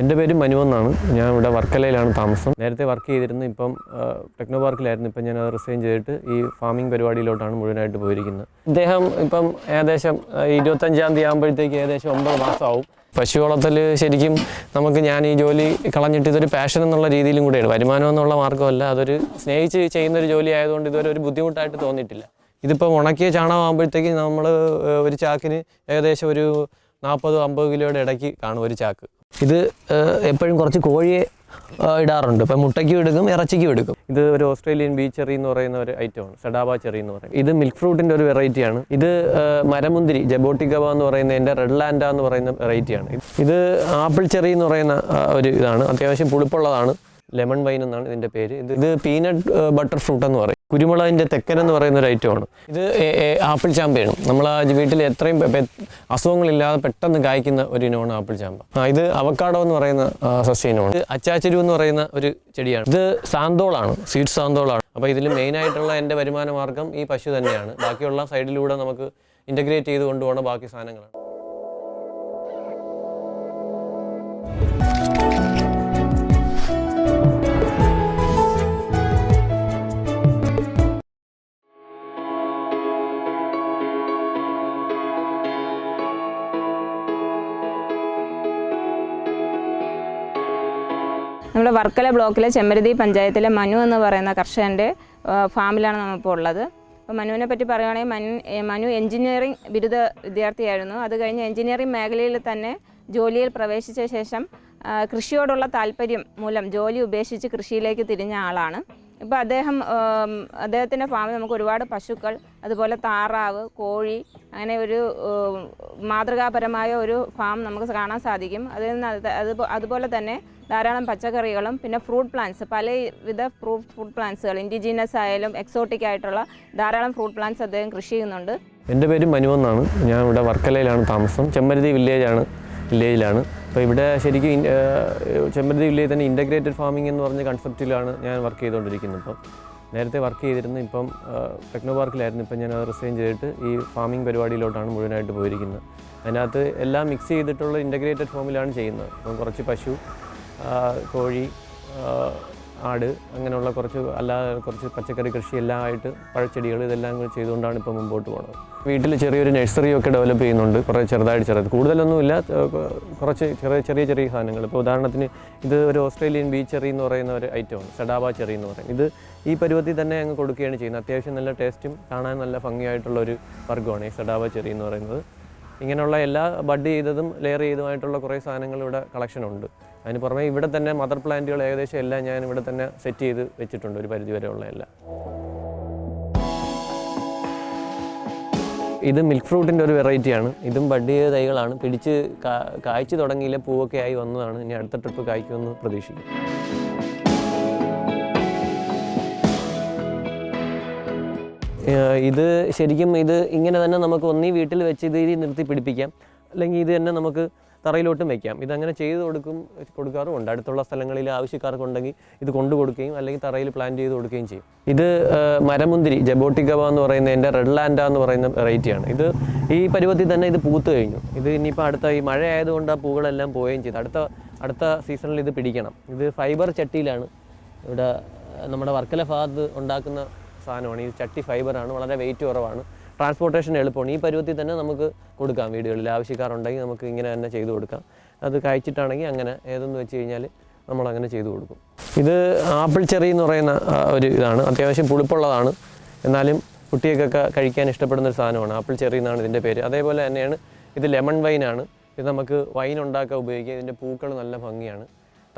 എന്റെ പേര് മനു എന്നാണ്. ഞാൻ ഇവിടെ വർക്കലയിലാണ് താമസം. നേരത്തെ വർക്ക് ചെയ്തിരുന്നു. ഇപ്പം ടെക്നോ പാർക്കിലായിരുന്നു ഇപ്പം ഞാൻ റിസൈൻ ചെയ്തിട്ട് ഈ ഫാമിംഗ് പരിപാടിയിലോട്ടാണ് മുഴുവനായിട്ട് പോയിരിക്കുന്നത്. ഇദ്ദേഹം ഇപ്പം ഏകദേശം ഇരുപത്തഞ്ചാം തീയതി ആകുമ്പോഴത്തേക്ക് ഏകദേശം ഒമ്പത് മാസമാവും. പശു വളർത്തൽ ശരിക്കും നമുക്ക് ഞാൻ ഈ ജോലി കളഞ്ഞിട്ട് ഇതൊരു പാഷൻ എന്നുള്ള രീതിയിലും കൂടെയാണ്. വരുമാനം എന്നുള്ള മാർഗമല്ല. അതൊരു സ്നേഹിച്ച് ചെയ്യുന്നൊരു ജോലി ആയതുകൊണ്ട് ഇതുവരെ ഒരു ബുദ്ധിമുട്ടായിട്ട് തോന്നിയിട്ടില്ല. ഇതിപ്പോൾ ഉണക്കിയ ചാണകമാകുമ്പോഴത്തേക്ക് നമ്മൾ ഒരു ചാക്കിന് ഏകദേശം ഒരു നാൽപ്പത് അമ്പത് കിലോയുടെ ഇടയ്ക്ക് കാണും ഒരു ചാക്ക്. ഇത് എപ്പോഴും കുറച്ച് കോഴിയെ ഇടാറുണ്ട്. ഇപ്പം മുട്ടയ്ക്കും എടുക്കും ഇറച്ചിക്കും എടുക്കും. ഇത് ഒരു ഓസ്ട്രേലിയൻ ബീ ചെറി എന്ന് പറയുന്ന ഒരു ഐറ്റമാണ്. സെഡാബ ചെറി എന്ന് പറയും ഇത് മിൽക്ക് ഫ്രൂട്ടിന്റെ ഒരു വെറൈറ്റിയാണ്. ഇത് മരമുന്തിരി ജബോട്ടിക്കബ എന്ന് പറയുന്നതിന്റെ റെഡ് ലാൻഡ എന്ന് പറയുന്ന വെറൈറ്റിയാണ്. ഇത് ആപ്പിൾ ചെറി എന്ന് പറയുന്ന ഒരു ഇതാണ്. അത്യാവശ്യം പുളിപ്പുള്ളതാണ്. ലെമൺ വൈൻ എന്നാണ് ഇതിന്റെ പേര്. ഇത് ഇത് പീനട്ട് ബട്ടർ ഫ്രൂട്ട് എന്ന് പറയും. കുരുമുളകിന്റെ തെക്കൻ എന്ന് പറയുന്ന ഒരു ഐറ്റമാണ് ഇത് ആപ്പിൾ ചാമ്പയാണ് നമ്മൾ ആ വീട്ടിൽ എത്രയും അസുഖങ്ങളില്ലാതെ പെട്ടെന്ന് കായ്ക്കുന്ന ഒരു ഇനമാണ് ആപ്പിൾ ചാമ്പ. ഇത് അവക്കാടോ എന്ന് പറയുന്ന സസ്യനമാണ് ഇത് അച്ചാച്ചരു എന്ന് പറയുന്ന ഒരു ചെടിയാണ്. ഇത് സാന്തോളാണ് സ്വീറ്റ് സാന്തോളാണ്. അപ്പോൾ ഇതിൽ മെയിനായിട്ടുള്ള എന്റെ വരുമാന മാർഗം ഈ പശു തന്നെയാണ്. ബാക്കിയുള്ള സൈഡിലൂടെ നമുക്ക് ഇന്റഗ്രേറ്റ് ചെയ്ത് കൊണ്ടുപോകുന്ന ബാക്കി സാധനങ്ങളാണ്. നമ്മുടെ വർക്കല ബ്ലോക്കിലെ ചെമ്മരുതി പഞ്ചായത്തിലെ മനു എന്ന് പറയുന്ന കർഷകന്റെ ഫാമിലാണ് നമ്മളിപ്പോൾ ഉള്ളത്. അപ്പോൾ മനുവിനെ പറ്റി പറയുകയാണെങ്കിൽ മനു മനു എഞ്ചിനീയറിംഗ് ബിരുദ വിദ്യാർത്ഥിയായിരുന്നു. അത് കഴിഞ്ഞ് എഞ്ചിനീയറിംഗ് മേഖലയിൽ തന്നെ ജോലിയിൽ പ്രവേശിച്ച ശേഷം കൃഷിയോടുള്ള താല്പര്യം മൂലം ജോലി ഉപേക്ഷിച്ച് കൃഷിയിലേക്ക് തിരിഞ്ഞ ആളാണ്. ഇപ്പോൾ അദ്ദേഹം അദ്ദേഹത്തിന്റെ ഫാമിൽ നമുക്ക് ഒരുപാട് പശുക്കൾ അതുപോലെ താറാവ് കോഴി അങ്ങനെ ഒരു മാതൃകാപരമായ ഒരു ഫാം നമുക്ക് കാണാൻ സാധിക്കും. അതിൽ നിന്ന് അതുപോലെ തന്നെ ധാരാളം പച്ചക്കറികളും പിന്നെ ഫ്രൂട്ട് പ്ലാന്റ്സ് പലവിധ ഫ്രൂട്ട് ഫ്രൂട്ട് പ്ലാന്റ്സുകൾ ഇൻഡിജീനസ് ആയാലും എക്സോട്ടിക് ആയിട്ടുള്ള ധാരാളം ഫ്രൂട്ട് പ്ലാന്റ്സ് അദ്ദേഹം കൃഷി ചെയ്യുന്നുണ്ട്. എന്റെ പേര് മനു എന്നാണ്. ഞാൻ ഇവിടെ വർക്കലയിലാണ് താമസം. ചെമ്മരുതി വില്ലേജാണ് വില്ലേജിലാണ് അപ്പോൾ ഇവിടെ ശരിക്കും ചെമ്മരുതി വില്ലേജ് തന്നെ ഇന്റഗ്രേറ്റഡ് ഫാമിംഗ് എന്ന് പറഞ്ഞ കൺസെപ്റ്റിലാണ് ഞാൻ വർക്ക് ചെയ്തുകൊണ്ടിരിക്കുന്നത്. ഇപ്പം നേരത്തെ വർക്ക് ചെയ്തിരുന്നു ഇപ്പം ടെക്നോ പാർക്കിലായിരുന്നു ഇപ്പം ഞാൻ അത് റിസൈൻ ചെയ്തിട്ട് ഈ ഫാമിംഗ് പരിപാടിയിലോട്ടാണ് മുഴുവനായിട്ട് പോയിരിക്കുന്നത്. അതിനകത്ത് എല്ലാം മിക്സ് ചെയ്തിട്ടുള്ള ഇന്റഗ്രേറ്റഡ് ഫോമിലാണ് ചെയ്യുന്നത്. അപ്പം കുറച്ച് പശു കോഴി ആട് അങ്ങനെയുള്ള കുറച്ച് അല്ലാതെ കുറച്ച് പച്ചക്കറി കൃഷി എല്ലാം ആയിട്ട് പഴച്ചെടികൾ ഇതെല്ലാം കൂടി ചെയ്തുകൊണ്ടാണ് ഇപ്പോൾ മുമ്പോട്ട് പോകുന്നത് വീട്ടിൽ ചെറിയൊരു നഴ്സറിയൊക്കെ ഡെവലപ്പ് ചെയ്യുന്നുണ്ട്. കുറേ ചെറുതായിട്ട് ചെറുത് കൂടുതലൊന്നുമില്ല കുറച്ച് ചെറിയ ചെറിയ ചെറിയ സാധനങ്ങൾ. ഇപ്പോൾ ഉദാഹരണത്തിന് ഇത് ഒരു ഓസ്ട്രേലിയൻ ബീച്ച് ചെറി എന്ന് പറയുന്ന ഒരു ഐറ്റമാണ് സഡാബ ചെറി എന്ന് പറയുന്നത് ഇത് ഈ പരുവത്തിൽ തന്നെ അങ്ങ് കൊടുക്കുകയാണ് ചെയ്യുന്നത്. അത്യാവശ്യം നല്ല ടേസ്റ്റും കാണാൻ നല്ല ഭംഗിയായിട്ടുള്ള ഒരു വർഗമാണ് ഈ സഡാബ ചെറി എന്ന് പറയുന്നത്. ഇങ്ങനെയുള്ള എല്ലാ ബഡ് ചെയ്തതും ലെയർ ചെയ്തതുമായിട്ടുള്ള കുറേ സാധനങ്ങൾ ഇവിടെ കളക്ഷൻ ഉണ്ട്. അതിന് പുറമെ ഇവിടെ തന്നെ മദർ പ്ലാന്റുകൾ ഏകദേശം എല്ലാം ഞാൻ ഇവിടെ തന്നെ സെറ്റ് ചെയ്ത് വെച്ചിട്ടുണ്ട് ഒരു പരിധി വരെ ഉള്ള എല്ലാം. ഇത് മിൽക്ക് ഫ്രൂട്ടിന്റെ ഒരു വെറൈറ്റിയാണ് ഇതും ബഡ് തൈകളാണ്. പിടിച്ച് കായ്ച്ചു തുടങ്ങിയില്ല പൂവൊക്കെ ആയി വന്നതാണ്. ഇനി അടുത്ത ട്രിപ്പ് കായ്ക്കുമെന്ന് പ്രതീക്ഷിക്കും ഇത് ശരിക്കും ഇത് ഇങ്ങനെ തന്നെ നമുക്ക് ഒന്നീ വീട്ടിൽ വെച്ച് ഇത് നിർത്തി പിടിപ്പിക്കാം. അല്ലെങ്കിൽ ഇത് തന്നെ നമുക്ക് തറയിലോട്ടും വെക്കാം. ഇതങ്ങനെ ചെയ്ത് കൊടുക്കും കൊടുക്കാറുമുണ്ട്. അടുത്തുള്ള സ്ഥലങ്ങളിൽ ആവശ്യക്കാർക്കുണ്ടെങ്കിൽ ഇത് കൊണ്ടു കൊടുക്കുകയും അല്ലെങ്കിൽ തറയിൽ പ്ലാൻ ചെയ്ത് കൊടുക്കുകയും ചെയ്യും. ഇത് മരമുന്തിരി ജബോട്ടിക്കവ എന്ന് പറയുന്നതിന്റെ റെഡ് ലാൻഡ എന്ന് പറയുന്ന വെറൈറ്റിയാണ് ഇത് ഈ പരുവത്തിൽ തന്നെ ഇത് പൂത്ത് കഴിഞ്ഞു. ഇത് ഇനിയിപ്പോൾ അടുത്ത ഈ മഴ ആയതുകൊണ്ട് ആ പൂകളെല്ലാം പോവുകയും ചെയ്തു. അടുത്ത അടുത്ത സീസണിൽ ഇത് പിടിക്കണം. ഇത് ഫൈബർ ചട്ടിയിലാണ് ഇവിടെ നമ്മുടെ വർക്കല ഭാഗത്ത് ഉണ്ടാക്കുന്ന സാധനമാണ്. ഈ ചട്ടി ഫൈബറാണ്. വളരെ വെയിറ്റ് കുറവാണ്. ട്രാൻസ്പോർട്ടേഷൻ എളുപ്പമാണ്. ഈ പരുവത്തിൽ തന്നെ നമുക്ക് കൊടുക്കാം വീടുകളിൽ. ആവശ്യക്കാരുണ്ടെങ്കിൽ നമുക്ക് ഇങ്ങനെ തന്നെ ചെയ്തു കൊടുക്കാം. അത് കഴിച്ചിട്ടാണെങ്കിൽ അങ്ങനെ ഏതെന്ന് വെച്ച് കഴിഞ്ഞാൽ നമ്മൾ അങ്ങനെ ചെയ്തു കൊടുക്കും. ഇത് ആപ്പിൾ ചെറി എന്ന് പറയുന്ന ഒരു ഇതാണ്. അത്യാവശ്യം പുളിപ്പുള്ളതാണ്. എന്നാലും കുട്ടികൾക്കൊക്കെ കഴിക്കാൻ ഇഷ്ടപ്പെടുന്ന ഒരു സാധനമാണ് ആപ്പിൾ ചെറി എന്നാണ് ഇതിന്റെ പേര്. അതേപോലെ തന്നെയാണ് ഇത് ലെമൺ വൈനാണ് ഇത് നമുക്ക് വൈൻ ഉണ്ടാക്കാൻ ഉപയോഗിക്കുക ഇതിന്റെ പൂക്കൾ നല്ല ഭംഗിയാണ്.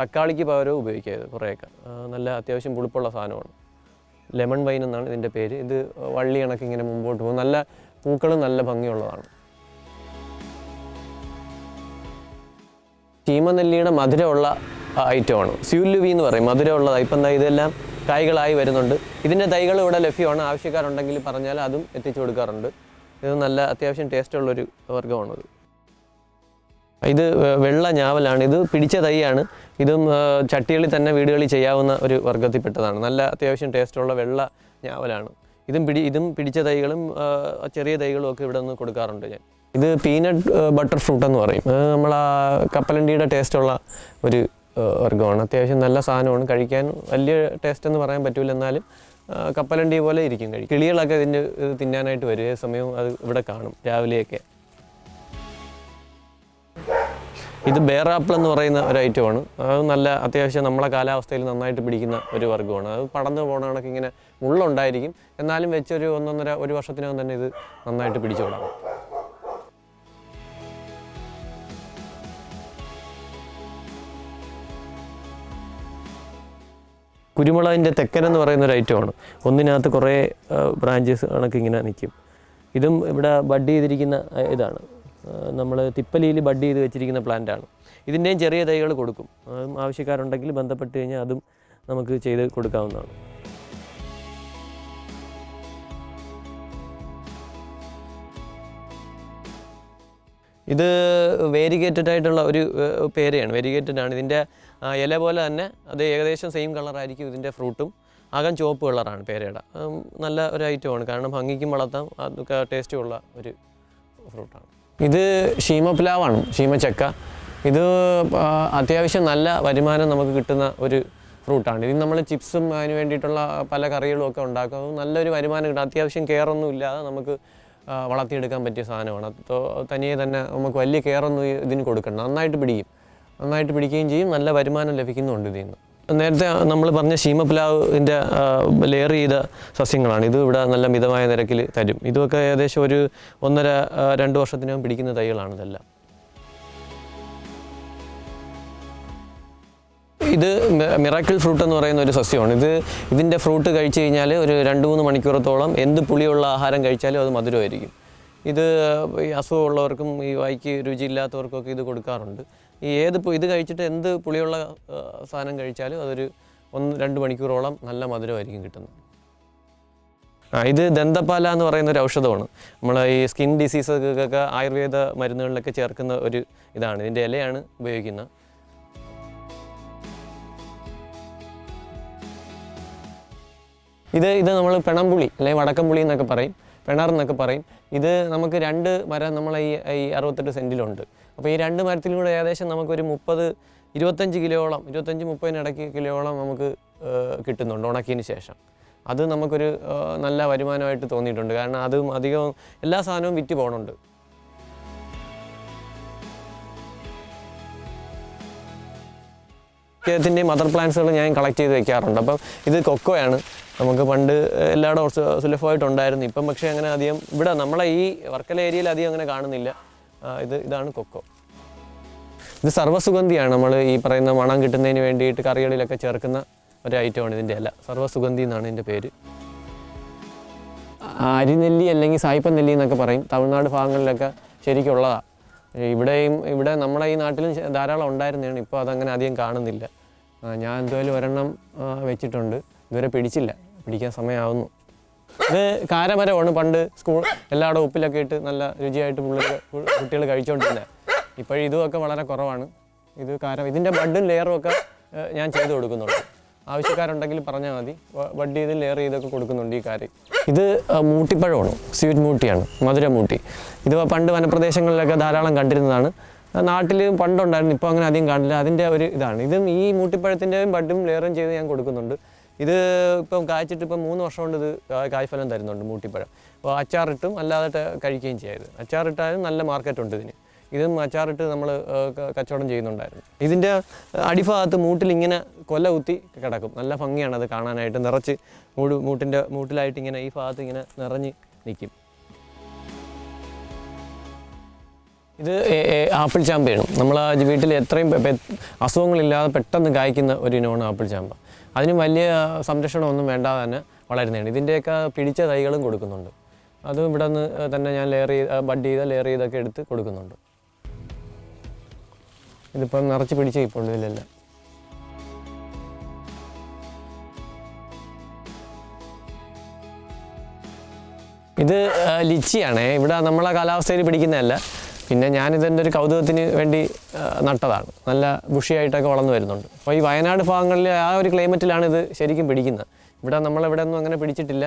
തക്കാളിക്ക് പകരവും ഉപയോഗിക്കുക കുറേയൊക്കെ. നല്ല അത്യാവശ്യം പുളിപ്പുള്ള സാധനമാണ്. ലെമൺ വൈൻ എന്നാണ് ഇതിന്റെ പേര്. ഇത് വള്ളി കണക്ക് ഇങ്ങനെ മുമ്പോട്ട് പോകും. നല്ല പൂക്കളും നല്ല ഭംഗിയുള്ളതാണ്. ചീമനെല്ലിയുടെ മധുരമുള്ള ഐറ്റമാണ്. സ്യൂല്ലുവി എന്ന് പറയും. മധുരമുള്ളതാണ് ഇപ്പം എന്താ ഇതെല്ലാം കായ്കളായി വരുന്നുണ്ട്. ഇതിന്റെ തൈകൾ ഇവിടെ ലഭ്യമാണ്. ആവശ്യക്കാരുണ്ടെങ്കിൽ പറഞ്ഞാൽ അതും എത്തിച്ചു കൊടുക്കാറുണ്ട്. ഇത് നല്ല അത്യാവശ്യം ടേസ്റ്റുള്ളൊരു വർഗമാണത്. ഇത് വെള്ള ഞാവലാണ്. ഇത് പിടിച്ച തൈയാണ്. ഇതും ചട്ടികളിൽ തന്നെ വീടുകളിൽ ചെയ്യാവുന്ന ഒരു വർഗത്തിൽപ്പെട്ടതാണ് നല്ല അത്യാവശ്യം ടേസ്റ്റുള്ള വെള്ള ഞാവലാണ്. ഇതും പിടി ഇതും പിടിച്ച തൈകളും ചെറിയ തൈകളും ഒക്കെ ഇവിടെ നിന്ന് കൊടുക്കാറുണ്ട് ഞാൻ. ഇത് പീനട്ട് ബട്ടർ ഫ്രൂട്ട് എന്ന് പറയും. നമ്മൾ ആ കപ്പലണ്ടിയുടെ ടേസ്റ്റുള്ള ഒരു വർഗമാണ്. അത്യാവശ്യം നല്ല സാധനമാണ്. കഴിക്കാൻ വലിയ ടേസ്റ്റ് എന്ന് പറയാൻ പറ്റില്ല എന്നാലും കപ്പലണ്ടി പോലെ ഇരിക്കും കഴിക്കും കിളികളൊക്കെ ഇതിന്റെ ഇത് തിന്നാനായിട്ട് വരും. ഏത് സമയവും അത് ഇവിടെ കാണും. രാവിലെയൊക്കെ. ഇത് ബെയർ ആപ്പിൾ എന്ന് പറയുന്ന ഒരു ഐറ്റമാണ് അത് നല്ല അത്യാവശ്യം നമ്മളെ കാലാവസ്ഥയിൽ നന്നായിട്ട് പിടിക്കുന്ന ഒരു വർഗമാണ്. അത് പടന്നു പോണ കണക്ക് ഇങ്ങനെ മുള്ളുണ്ടായിരിക്കും. എന്നാലും വെച്ചൊരു ഒന്നൊന്നര ഒരു വർഷത്തിനകം തന്നെ ഇത് നന്നായിട്ട് പിടിച്ചു കുരുമുളകിന്റെ തെക്കൻ എന്ന് പറയുന്ന ഒരു ഐറ്റമാണ് ഒന്നിനകത്ത് കുറേ ബ്രാഞ്ചസ് കണക്ക് ഇങ്ങനെ നിൽക്കും ഇതും ഇവിടെ ബഡ് ചെയ്തിരിക്കുന്ന ഇതാണ്. നമ്മൾ തിപ്പലിയിൽ ബഡ് ചെയ്ത് വെച്ചിരിക്കുന്ന പ്ലാന്റാണ് ഇതിന്റെയും ചെറിയ തൈകൾ കൊടുക്കും. ആവശ്യക്കാരുണ്ടെങ്കിൽ ബന്ധപ്പെട്ട് കഴിഞ്ഞാൽ അതും നമുക്ക് ചെയ്ത് കൊടുക്കാവുന്നതാണ്. ഇത് വേരിഗേറ്റഡ് ആയിട്ടുള്ള ഒരു പേരയാണ്. വേരിഗേറ്റഡ് ആണ്. ഇതിന്റെ ഇല പോലെ തന്നെ അത് ഏകദേശം സെയിം കളറായിരിക്കും ഇതിന്റെ ഫ്രൂട്ടും ആകാൻ ചുവപ്പ് കളറാണ് പേരയുടെ. നല്ല ഒരു ഐറ്റമാണ് കാരണം ഭംഗിക്കും വളർത്താം. അതൊക്കെ ടേസ്റ്റുമുള്ള ഒരു ഫ്രൂട്ടാണ് ഇത് ഷീമ പ്ലാവാണ് ഷീമ ചക്ക. ഇത് അത്യാവശ്യം നല്ല വരുമാനം നമുക്ക് കിട്ടുന്ന ഒരു ഫ്രൂട്ടാണ്. ഇത് നമ്മൾ ചിപ്സും അതിന് വേണ്ടിയിട്ടുള്ള പല കറികളും ഒക്കെ ഉണ്ടാക്കും. നല്ലൊരു വരുമാനം കിട്ടും. അത്യാവശ്യം കെയറൊന്നും ഇല്ലാതെ നമുക്ക് വളർത്തിയെടുക്കാൻ പറ്റിയ സാധനമാണ്. അപ്പോൾ തനിയെ തന്നെ നമുക്ക് വലിയ കെയറൊന്നും ഇതിന് കൊടുക്കണം നന്നായിട്ട് പിടിക്കും. നന്നായിട്ട് പിടിക്കുകയും ചെയ്യും. നല്ല വരുമാനം ലഭിക്കുന്നുണ്ട് ഇതിൽ നിന്ന്. നേരത്തെ നമ്മൾ പറഞ്ഞ ശീമപ്ലാവിന്റെ ലെയർ ചെയ്ത സസ്യങ്ങളാണ്. ഇത് ഇവിടെ നല്ല മിതമായ നിരക്കിൽ തരും. ഇതൊക്കെ ഏകദേശം ഒരു ഒന്നര രണ്ട് വർഷത്തിനകം പിടിക്കുന്ന തൈകളാണ് ഇതെല്ലാം. ഇത് മിറാക്കിൾ ഫ്രൂട്ട് എന്ന് പറയുന്ന ഒരു സസ്യമാണ്. ഇത് ഇതിന്റെ ഫ്രൂട്ട് കഴിച്ചു കഴിഞ്ഞാൽ ഒരു രണ്ട് മൂന്ന് മണിക്കൂറത്തോളം എന്ത് പുളിയുള്ള ആഹാരം കഴിച്ചാലും അത് മധുരമായിരിക്കും. ഇത് ഈ അസുഖമുള്ളവർക്കും ഈ വായിക്ക് രുചിയില്ലാത്തവർക്കൊക്കെ ഇത് കൊടുക്കാറുണ്ട്. ഈ ഏത് ഇത് കഴിച്ചിട്ട് എന്ത് പുളിയുള്ള സാധനം കഴിച്ചാലും അതൊരു ഒന്ന് രണ്ട് മണിക്കൂറോളം നല്ല മധുരമായിരിക്കും കിട്ടുന്നത്. ആ ഇത് ദന്തപാല എന്ന് പറയുന്ന ഒരു ഔഷധമാണ്. നമ്മൾ ഈ സ്കിൻ ഡിസീസൊക്കെ ആയുർവേദ മരുന്നുകളിലൊക്കെ ചേർക്കുന്ന ഒരു ഇതാണ്. ഇതിന്റെ ഇലയാണ് ഉപയോഗിക്കുന്നത് ഇത് ഇത് നമ്മൾ പെണംപുളി അല്ലെങ്കിൽ വടക്കംപുളി എന്നൊക്കെ പറയും. പെണർ എന്നൊക്കെ പറയും. ഇത് നമുക്ക് രണ്ട് മരം നമ്മളെ ഈ ഈ അറുപത്തെട്ട് സെന്റിലുണ്ട് അപ്പോൾ ഈ രണ്ട് മരത്തിലും കൂടെ ഏകദേശം നമുക്കൊരു മുപ്പത് ഇരുപത്തഞ്ച് കിലോയോളം ഇരുപത്തഞ്ച് മുപ്പതിനിടയ്ക്ക് കിലോയോളം നമുക്ക് കിട്ടുന്നുണ്ട് ഉണക്കിയതിന് ശേഷം. അത് നമുക്കൊരു നല്ല വരുമാനമായിട്ട് തോന്നിയിട്ടുണ്ട്. കാരണം അതും അധികം എല്ലാ സാധനവും വിറ്റ് പോകണുണ്ട് മിക്കത്തിന്റെ മദർ പ്ലാന്റ്സുകൾ ഞാൻ കളക്ട് ചെയ്ത് വെക്കാറുണ്ട്. അപ്പം ഇത് കൊക്കോയാണ്. നമുക്ക് പണ്ട് എല്ലായിടവും സുലഭമായിട്ടുണ്ടായിരുന്നു. ഇപ്പം പക്ഷേ അങ്ങനെ അധികം ഇവിടെ നമ്മളെ ഈ വർക്കല ഏരിയയിൽ അധികം അങ്ങനെ കാണുന്നില്ല. ഇത് ഇതാണ് കൊക്കോ. ഇത് സർവസുഗന്ധിയാണ്. നമ്മൾ ഈ പറയുന്ന മണം കിട്ടുന്നതിന് വേണ്ടിയിട്ട് കറികളിലൊക്കെ ചേർക്കുന്ന ഒരു ഐറ്റമാണ് ഇതിന്റെ അല്ല സർവസുഗന്ധി എന്നാണ് ഇതിന്റെ പേര്. അരിനെല്ലി അല്ലെങ്കിൽ സായിപ്പൻ നെല്ലി എന്നൊക്കെ പറയും. തമിഴ്നാട് ഭാഗങ്ങളിലൊക്കെ ശരിക്കുള്ളതാണ് ഇവിടെയും ഇവിടെ നമ്മുടെ ഈ നാട്ടിലും ധാരാളം ഉണ്ടായിരുന്നതാണ്. ഇപ്പോൾ അതങ്ങനെ അധികം കാണുന്നില്ല. ഞാൻ എന്തായാലും ഒരെണ്ണം വെച്ചിട്ടുണ്ട്. ഇതുവരെ പിടിച്ചില്ല. പിടിക്കാൻ സമയമാവുന്നു. ഇത് കാരമരമാണ്. പണ്ട് സ്കൂൾ എല്ലായിടും ഉപ്പിലൊക്കെ ഇട്ട് നല്ല രുചിയായിട്ട് പിള്ളേർ കുട്ടികൾ കഴിച്ചുകൊണ്ടിരുന്നത് ഇപ്പോഴും ഇതുമൊക്കെ വളരെ കുറവാണ്. ഇത് കാരം ഇതിന്റെ ബഡും ലെയറും ഒക്കെ ഞാൻ ചെയ്ത് കൊടുക്കുന്നുണ്ട്. ആവശ്യക്കാരുണ്ടെങ്കിൽ പറഞ്ഞാൽ മതി. ബഡ് ചെയ്ത് ലെയർ ചെയ്തൊക്കെ കൊടുക്കുന്നുണ്ട് ഈ കാര്യം ഇത് മൂട്ടിപ്പഴമാണ്. സ്വീറ്റ് മൂട്ടിയാണ്. മധുര മൂട്ടി ഇത് പണ്ട് വനപ്രദേശങ്ങളിലൊക്കെ ധാരാളം കണ്ടിരുന്നതാണ്. നാട്ടിൽ പണ്ടുണ്ടായിരുന്നു. ഇപ്പോൾ അങ്ങനെ അധികം കാണില്ല. അതിന്റെ ഒരു ഇതാണ്. ഇതും ഈ മൂട്ടിപ്പഴത്തിന്റെയും ബഡും ലെയറും ചെയ്ത് ഞാൻ കൊടുക്കുന്നുണ്ട്. ഇത് ഇപ്പം കായ്ച്ചിട്ട് ഇപ്പം മൂന്ന് വർഷം കൊണ്ട് ഇത് കായ്ഫലം തരുന്നുണ്ട് മൂട്ടിപ്പഴം. അപ്പോൾ അച്ചാറിട്ടും അല്ലാതെ കഴിക്കുകയും ചെയ്യരുത്. അച്ചാറിട്ടാലും നല്ല മാർക്കറ്റ് ഉണ്ട് ഇതിന്. ഇതും അച്ചാറിട്ട് നമ്മൾ കച്ചവടം ചെയ്യുന്നുണ്ടായിരുന്നു. ഇതിന്റെ അടിഭാഗത്ത് മൂട്ടിൽ ഇങ്ങനെ കൊല കുത്തി കിടക്കും. നല്ല ഭംഗിയാണ് അത് കാണാനായിട്ട് നിറച്ച് മൂട് മൂട്ടിന്റെ മൂട്ടിലായിട്ട് ഇങ്ങനെ ഈ ഭാഗത്ത് ഇങ്ങനെ നിറഞ്ഞ് നിൽക്കും. ഇത് ആപ്പിൾ ചാമ്പയാണ് നമ്മൾ വീട്ടിൽ എത്രയും അസുഖങ്ങളില്ലാതെ പെട്ടെന്ന് കായ്ക്കുന്ന ഒരു ഇനമാണ് ആപ്പിൾ ചാമ്പ. അതിന് വലിയ സംരക്ഷണമൊന്നും വേണ്ടാതെ തന്നെ വളരുന്നതാണ്. ഇതിന്റെയൊക്കെ പിടിച്ച തൈകളും കൊടുക്കുന്നുണ്ട്. അതും ഇവിടെ നിന്ന് തന്നെ ഞാൻ ലെയർ ചെയ്ത് ബഡ് ചെയ്ത ലെയർ ചെയ്തൊക്കെ എടുത്ത് കൊടുക്കുന്നുണ്ട്. ഇതിപ്പം നിറച്ച് പിടിച്ച് ഇപ്പോൾ ഇതിലെല്ലാം ഇത് ലിച്ചിയാണ്. ഇവിടെ നമ്മളെ കാലാവസ്ഥയിൽ പിടിക്കുന്നതല്ല. പിന്നെ ഞാനിതെന്റെ ഒരു കൗതുകത്തിന് വേണ്ടി നട്ടതാണ്. നല്ല ബുഷിയായിട്ടൊക്കെ വളർന്നു വരുന്നുണ്ട്. അപ്പോൾ ഈ വയനാട് ഭാഗങ്ങളിൽ ആ ഒരു ക്ലൈമറ്റിലാണ് ഇത് ശരിക്കും പിടിക്കുന്നത്. ഇവിടെ നമ്മളിവിടെ ഒന്നും അങ്ങനെ പിടിച്ചിട്ടില്ല.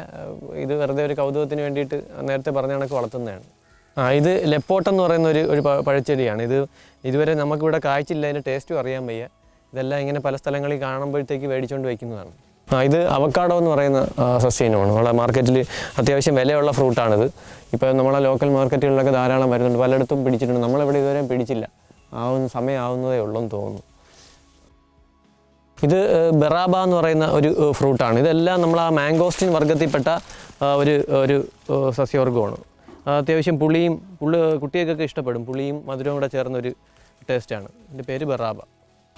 ഇത് വെറുതെ ഒരു കൗതുകത്തിന് വേണ്ടിയിട്ട് നേരത്തെ പറഞ്ഞ കണക്ക് വളർത്തുന്നതാണ്. ആ ഇത് ലെപ്പോട്ട് എന്ന് പറയുന്ന ഒരു ഒരു പഴച്ചെടിയാണ്. ഇത് ഇതുവരെ നമുക്കിവിടെ കായ്ച്ചില്ല അതിന്റെ ടേസ്റ്റും അറിയാൻ വയ്യ. ഇതെല്ലാം ഇങ്ങനെ പല സ്ഥലങ്ങളിൽ കാണുമ്പോഴത്തേക്ക് മേടിച്ചുകൊണ്ട് വയ്ക്കുന്നതാണ്. ഇത് അവക്കാടോ എന്ന് പറയുന്ന സസ്യനമാണ് നമ്മളെ മാർക്കറ്റിൽ അത്യാവശ്യം വിലയുള്ള ഫ്രൂട്ടാണിത് ഇപ്പോൾ നമ്മളെ ലോക്കൽ മാർക്കറ്റുകളിലൊക്കെ ധാരാളം വരുന്നുണ്ട്. പലയിടത്തും പിടിച്ചിട്ടുണ്ട്. നമ്മളിവിടെ ഇതുവരെ പിടിച്ചില്ല. ആവുന്ന സമയമാവുന്നതേ ഉള്ളൂ എന്ന് തോന്നുന്നു. ഇത് ബെറാബ എന്ന് പറയുന്ന ഒരു ഫ്രൂട്ടാണ് ഇതെല്ലാം നമ്മൾ ആ മാംഗോസ്റ്റിൻ വർഗത്തിൽപ്പെട്ട ഒരു ഒരു സസ്യവർഗമാണ് അത്യാവശ്യം പുളിയും പുള്ളി കുട്ടികൾക്കൊക്കെ ഇഷ്ടപ്പെടും. പുളിയും മധുരവും കൂടെ ചേർന്നൊരു ടേസ്റ്റാണ് ഇതിന്റെ പേര് ബെറാബ.